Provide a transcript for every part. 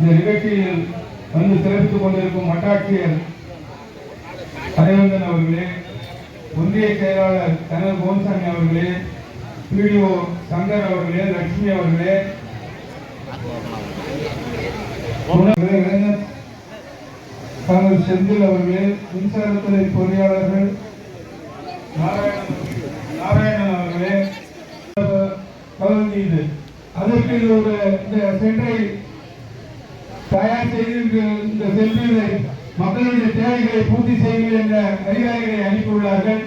இந்த நிகழ்ச்சியில் வந்து சிறப்பித்துக் கொண்டிருக்கும் வட்டாட்சியர் அரவிந்தன் அவர்களே ஒன்றிய செயலாளர் கனல் கோன்சாமி அவர்களே பிடிஓ சங்கர் அவர்களே லட்சுமி அவர்களே உணவு இளைஞர் காங்கிரஸ் செந்தில் அவர்களே மின்சாரத்துறை பொறியாளர்கள் நாராயணன் நாராயணன் அவர்களே பகவத்கீதை அதற்கு ஒரு இந்த சென்றை தயார் செய்து இந்த- சென்றிலை மக்களுடைய தேவைகளை பூர்த்தி செய்யுங்கள் என்ற அதிகாரிகளை அனுப்பியுள்ளார்கள்.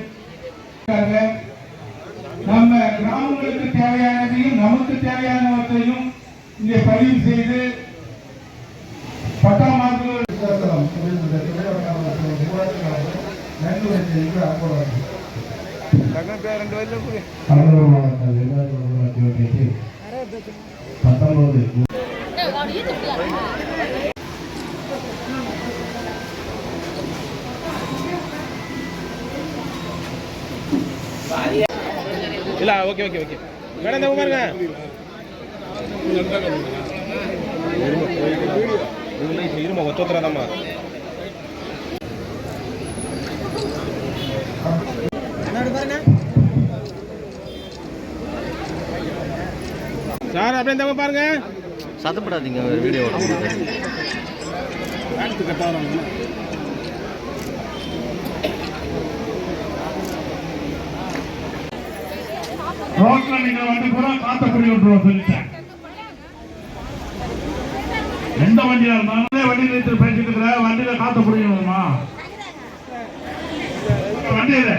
நம்ம கிராமங்களுக்கு தேவையானதையும் நமக்கு தேவையானவற்றையும் இங்கே பதிவு செய்து பட்டா ஒன்றியத்தில் பத்தொன்பது இல்ல ஓகே ஓகே ஓகே மேடம் இந்த பாருங்க இருமா ஒத்தோத்தராதாம்மா சார் அப்படியே பாருங்க சத்தப்படாதீங்க வீடியோ ரோட்ல நீங்க வந்து கூட காத்த புடி விட்டுருவோம் சொல்லிட்டேன் எந்த வண்டியா இருந்தாலும் வண்டி நிறுத்தி பேசிட்டு இருக்கிற வண்டியில காத்த புடிக்கணுமா வண்டியில.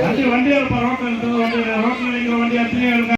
வண்டி வண்டியா இருப்பா ரோட்ல இருக்கிறது வண்டியில. ரோட்ல நிக்கிற வண்டியா அத்தனையும் இருக்க